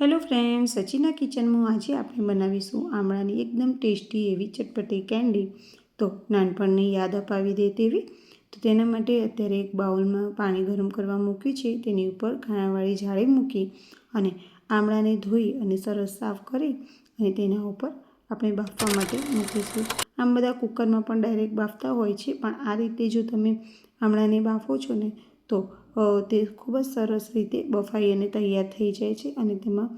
Hello friend સચિના કિચનમાં આજે આપણે બનાવીશું આમળાની એકદમ ટેસ્ટી એવી ચટપટી કેન્ડી. તો નાનપણની યાદ અપાવી દે તેવી. તો તેના માટે અત્યારે એક બાઉલમાં પાણી ગરમ કરવા મૂક્યું છે. તેની ઉપર ખાણાવાળી જાળી મૂકી અને આમળાને ધોઈ અને સરસ સાફ કરી અને તેના ઉપર આપણે બાફવા માટે મૂકીશું. આમ બધા કુકરમાં પણ ડાયરેક્ટ બાફતા હોય છે. પણ આ રીતે જો તમે આમળાને બાફો છો ને તો તે ખૂબ જ સરસ રીતે બફાઈ અને તૈયાર થઈ જાય છે અને તેમાં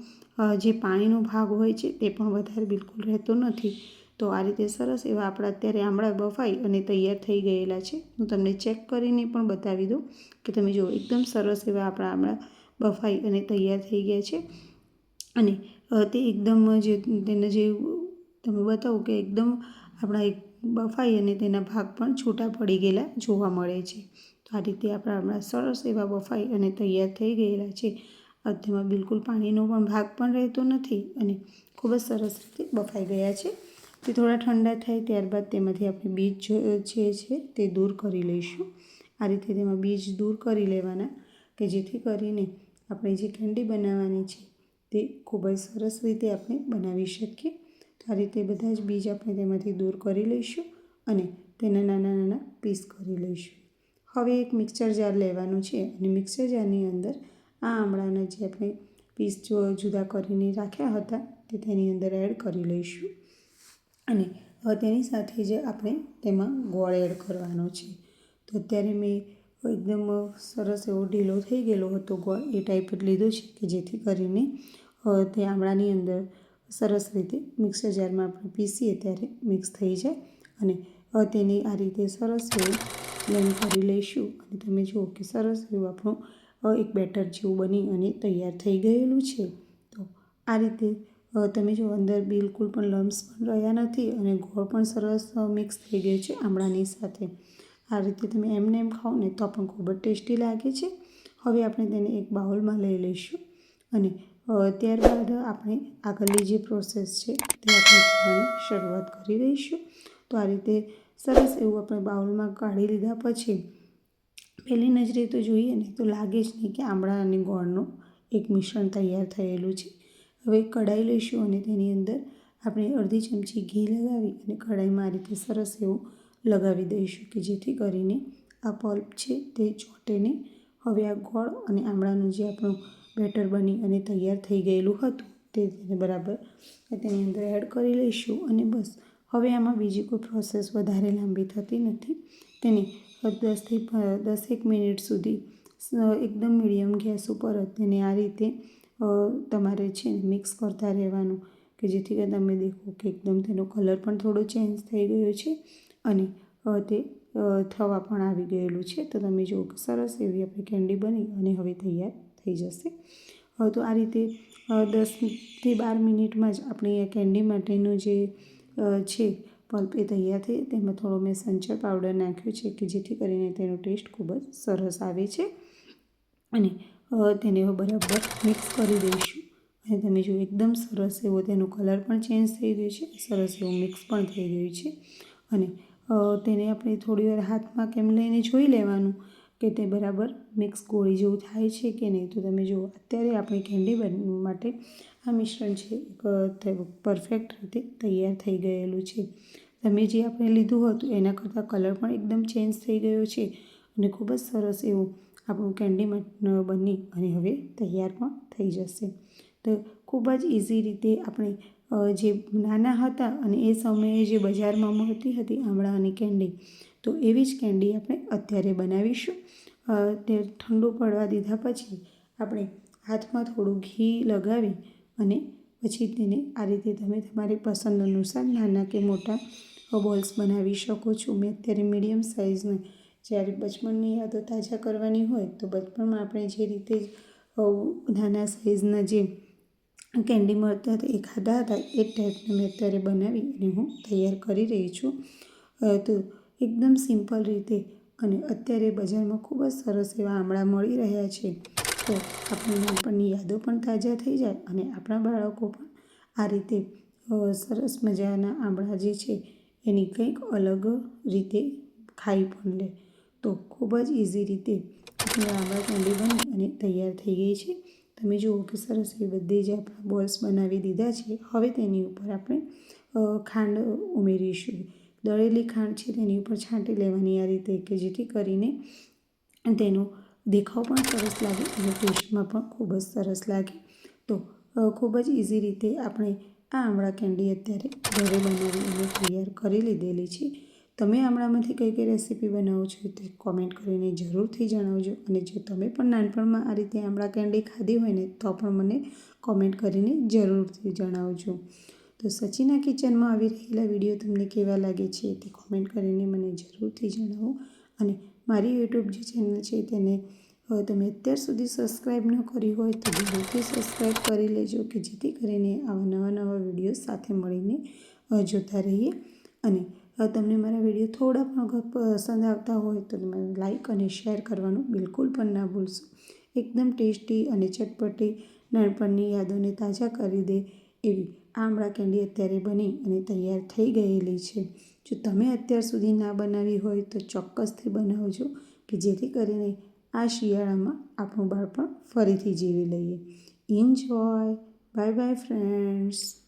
જે પાણીનો ભાગ હોય છે તે પણ વધારે બિલકુલ રહેતો નથી. તો આ રીતે સરસ એવા આપણા અત્યારે આમળા બફાઈ અને તૈયાર થઈ ગયેલા છે. હું તમને ચેક કરીને પણ બતાવી દઉં કે તમે જુઓ, એકદમ સરસ એવા આપણા આમળા બફાઈ અને તૈયાર થઈ ગયા છે. અને તે એકદમ જે, તેને જે તમે બતાવો કે એકદમ આપણા એક બફાઈ અને તેના ભાગ પણ છૂટા પડી ગયેલા જોવા મળે છે. તો આ રીતે આપણા હમણાં સરસ એવા બફાઈ અને તૈયાર થઈ ગયેલા છે. તેમાં બિલકુલ પાણીનો પણ ભાગ પણ રહેતો નથી અને ખૂબ જ સરસ રીતે બફાઈ ગયા છે. તે થોડા ઠંડા થાય ત્યારબાદ તેમાંથી આપણે બીજ જે છે તે દૂર કરી લઈશું. આ રીતે તેમાં બીજ દૂર કરી લેવાના કે જેથી કરીને આપણે જે કેન્ડી બનાવવાની છે તે ખૂબ જ સરસ રીતે આપણે બનાવી શકીએ. તો આ રીતે બધા જ બીજ આપણે તેમાંથી દૂર કરી લઈશું અને તેના નાના નાના પીસ કરી લઈશું. હવે એક મિક્સર જાર લેવાનું છે અને મિક્સર જારની અંદર આ આમળાના જે આપણે પીસ જો જુદા કરીને રાખ્યા હતા તે તેની અંદર એડ કરી લઈશું. અને હવે તેની સાથે જ આપણે તેમાં ગોળ એડ કરવાનો છે. તો અત્યારે મેં એકદમ સરસ એવો ઢીલો થઈ ગયેલો હતો ગોળ, એ ટાઈપ જ લીધો છે કે જેથી કરીને તે આમળાની અંદર સરસ રીતે મિક્સર જારમાં આપણે પીસીએ ત્યારે મિક્સ થઈ જાય અને તેને આ રીતે સરસ એવું બ્લેન્ડ કરી લઈશું. અને તમે જુઓ કે સરસ એવું આપણું એક બેટર જેવું બની અને તૈયાર થઈ ગયેલું છે. તો આ રીતે તમે જો અંદર બિલકુલ પણ લમ્સ પણ રહ્યા નથી અને ગોળ પણ સરસ મિક્સ થઈ ગયો છે આમળાની સાથે. આ રીતે તમે એમને એમ ખાઓ ને તો પણ ખૂબ જ ટેસ્ટી લાગે છે. હવે આપણે તેને એક બાઉલમાં લઈ લઈશું. અને ત્યારબાદ આપણે આગળની જે પ્રોસેસ છે તે આપણે શરૂઆત કરી દઈશું. તો આ રીતે સરસ એવું આપણે બાઉલમાં કાઢી લીધા પછી પહેલી નજરે તો જોઈએ ને તો લાગે જ નહીં કે આમળા અને ગોળનું એક મિશ્રણ તૈયાર થયેલું છે. હવે કઢાઈ લઈશું અને તેની અંદર આપણે અડધી ચમચી ઘી લગાવી અને કઢાઈમાં આ રીતે સરસ એવું લગાવી દઈશું કે જેથી કરીને આ પલ્પ છે તે ચોટે નહીં. હવે આ ગોળ અને આમળાનું જે આપણું બેટર બની અને તૈયાર થઈ ગયેલું હતું તે બરાબર તેની અંદર એડ કરી લઈશું અને બસ હવે આમાં બીજી કોઈ પ્રોસેસ વધારે લાંબી થતી નથી. તેને દસથી દસેક મિનિટ સુધી એકદમ મીડિયમ ગેસ ઉપર તેને આ રીતે તમારે છે ને મિક્સ કરતા રહેવાનું. કે જેથી કરીને તમે દેખો કે એકદમ તેનો કલર પણ થોડો ચેન્જ થઈ ગયો છે અને તે થવા પણ આવી ગયેલું છે. તો તમે જુઓ કે સરસ એવી આપણી કેન્ડી બની અને હવે તૈયાર થઈ જશે. તો આ રીતે દસથી બાર મિનિટમાં જ આપણી આ કેન્ડી માટેનું જે છે. પલ્પ એ તૈયાર થઈ તેમાં થોડો મેં સંચર પાવડર નાખ્યો છે કે જેથી કરીને તેનો ટેસ્ટ ખૂબ જ સરસ આવે છે. અને તેને બરાબર મિક્સ કરી દઈશું. અને તમે જો એકદમ સરસ એવો તેનો કલર પણ ચેન્જ થઈ ગયો છે, સરસ એવું મિક્સ પણ થઈ ગયું છે. અને તેને આપણે થોડી વાર હાથમાં કેમ લઈને જોઈ લેવાનું. કે તે બરાબર મિક્સ ગોળી જેવું થાય છે કે નહીં? તો તમે જુઓ, અત્યારે આપણી કેન્ડી બનવા માટે આ મિશ્રણ છે પરફેક્ટ રીતે તૈયાર થઈ ગયેલું છે. તમે જે આપણે લીધું હતું, એના કરતાં કલર પણ એકદમ ચેન્જ થઈ ગયો છે અને ખૂબ જ સરસ એવું આપણું કેન્ડી બની અને હવે તૈયાર પણ થઈ જશે. તો ખૂબ જ ઇઝી રીતે આપણે જે નાના હતા અને એ સમયે જે બજારમાં મળતી હતી આમળાની કેન્ડી તો એવી જ કેન્ડી આપણે અત્યારે બનાવીશું. તે ઠંડુ પડવા દીધા પછી આપણે હાથમાં થોડું ઘી લગાવી અને પછી તેને આ રીતે તમે તમારી પસંદ અનુસાર નાના કે મોટા બોલ્સ બનાવી શકો છો. મેં અત્યારે મીડિયમ સાઇઝને જ્યારે બચપણની યાદો તાજા કરવાની હોય તો બચપણમાં આપણે જે રીતે નાના સાઇઝના જે કેન્ડી મળતા હતા એ ખાધા હતા એ ટાઈપને મેં અત્યારે બનાવી અને હું તૈયાર કરી રહી છું. તો એકદમ સિમ્પલ રીતે અને અત્યારે બજારમાં ખૂબ જ સરસ એવા આમળા મળી રહ્યા છે. તો આપણી નાનપણની યાદો પણ તાજા થઈ જાય અને આપણા બાળકો પણ આ રીતે સરસ મજાના આમળા જે છે એની કંઈક અલગ રીતે ખાઈ પણ લે. તો ખૂબ જ ઇઝી રીતે આપણી આમળા કેન્ડી બની અને તૈયાર થઈ ગઈ છે. તમે જુઓ કે સરસ એ બધી જ આપણા બોલ્સ બનાવી દીધા છે. હવે તેની ઉપર આપણે ખાંડ ઉમેરીશું. દળેલી ખાંડ છે તેની ઉપર છાંટી લેવાની આ રીતે કે જેથી કરીને તેનો દેખાવ પણ સરસ લાગે અને ટેસ્ટમાં પણ ખૂબ જ સરસ લાગે. તો ખૂબ જ ઇઝી રીતે આપણે આ આમળા કેન્ડી અત્યારે ઘરે બનાવી અને તૈયાર કરી લીધેલી છે. તમે આમળામાંથી કઈ કઈ રેસીપી બનાવો છો તે કોમેન્ટ કરીને જરૂરથી જણાવજો અને જો તમે પણ નાનપણમાં આ રીતે આમળા કેન્ડી ખાધી હોય ને તો પણ મને કોમેન્ટ કરીને જરૂરથી જણાવજો. તો સચિના કિચનમાં આવી રહેલા વીડિયો તમને કેવા લાગે છે તે કોમેન્ટ કરીને મને જરૂરથી જણાવો. અને મારી યુટ્યુબ જે ચેનલ છે તેને તમે અત્યાર સુધી સબસ્ક્રાઈબ ન કરી હોય તો જરૂરથી સબસ્ક્રાઈબ કરી લેજો કે જેથી કરીને આવા નવા નવા વીડિયો સાથે મળીને જોતા રહીએ. અને તમને મારા વીડિયો થોડા પણ પસંદ આવતા હોય તો તમે લાઈક અને શેર કરવાનું બિલકુલ પણ ના ભૂલશો. એકદમ ટેસ્ટી અને ચટપટી નાનપણની યાદોને તાજા કરી દે એવી આમળા કેન્ડી અત્યારે બની અને તૈયાર થઈ ગયેલી છે. જો તમે અત્યાર સુધી ના બનાવી હોય તો ચોક્કસથી બનાવજો કે જેથી કરીને આ શિયાળામાં આપણું બાળપણ ફરીથી જીવી લઈએ. Enjoy bye bye friends